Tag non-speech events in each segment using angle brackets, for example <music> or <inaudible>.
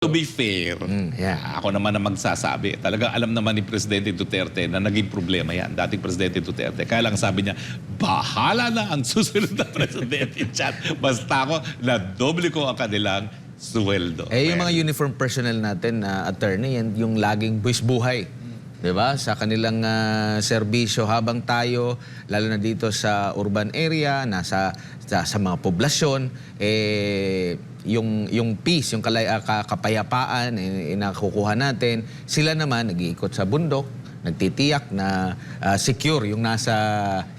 To be fair, yeah. ako naman na magsasabi. Talagang alam naman ni Presidente Duterte na naging problema yan. Dating Presidente Duterte. Kaya lang sabi niya, bahala na ang susunod na Presidente <laughs> dyan. Basta ako, na doble ko ang kanilang sweldo. Eh, yung mga uniform personnel natin na attorney, yan yung laging buwis buhay. 'Di ba? Sa kanilang ah, serbisyo habang tayo lalo na dito sa urban area, nasa sa, sa mga poblasyon, eh yung yung peace, yung kalay, ka- kapayapaan eh, eh, nakukuha natin, sila naman nag-iikot sa bundok, nagtitiyak na ah, secure yung nasa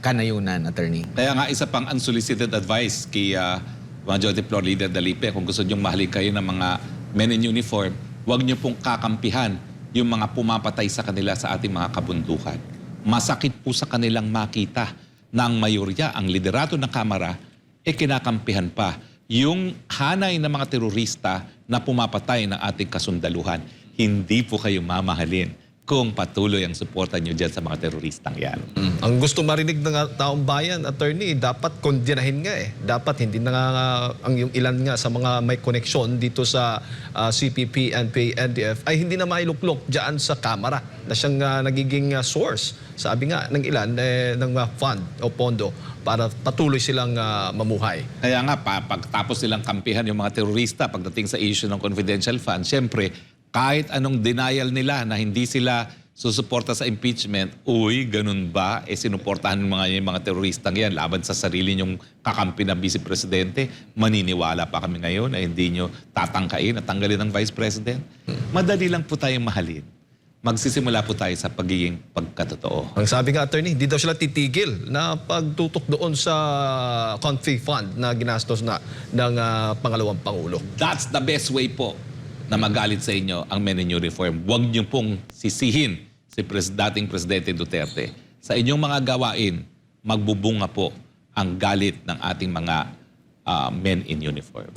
kanayunan, attorney. Kaya nga isa pang unsolicited advice kay uh, Majority Floor Leader Dalipe, kung gusto niyong mahalin kayo ng mga men in uniform, huwag niyo pong kakampihan yung mga pumapatay sa kanila sa ating mga kabundukan. Masakit po sa kanilang makita na ang mayorya, ang liderato ng Kamara, e kinakampihan pa yung hanay ng mga terorista na pumapatay ng ating kasundaluhan. Hindi po kayo mamahalin kung patuloy ang suporta niyo dyan sa mga teroristang yan. Ang gusto marinig ng taong bayan, attorney, dapat kondinahin nga eh. Dapat hindi na nga ang yung ilan nga sa mga may koneksyon dito sa ah, CPP, NPA, NDF ay hindi na mailuklok diyan sa Kamara na siyang ah, nagiging ah, source. Sabi nga ng ilan eh, ng ah, fund o pondo para patuloy silang ah, mamuhay. Kaya nga, pa, pagtapos nilang kampihan yung mga terorista pagdating sa issue ng confidential fund, syempre, kahit anong denial nila na hindi sila susuporta sa impeachment, uy, ganun ba? Eh, sinuportahan ng mga, yung mga teroristang yan laban sa sarili nyong kakampi na vice presidente. Maniniwala pa kami ngayon na hindi nyo tatangkain at tanggalin ng vice president. Madali lang po tayong mahalin. Magsisimula po tayo sa pagiging pagkatotoo. Ang sabi nga attorney, hindi daw sila titigil na pagtutok doon sa config fund na ginastos na ng ah, pangalawang pangulo. That's the best way po na magalit sa inyo ang men in uniform. Huwag niyo pong sisihin si pres dating Presidente Duterte. Sa inyong mga gawain, magbubunga po ang galit ng ating mga ah, men in uniform.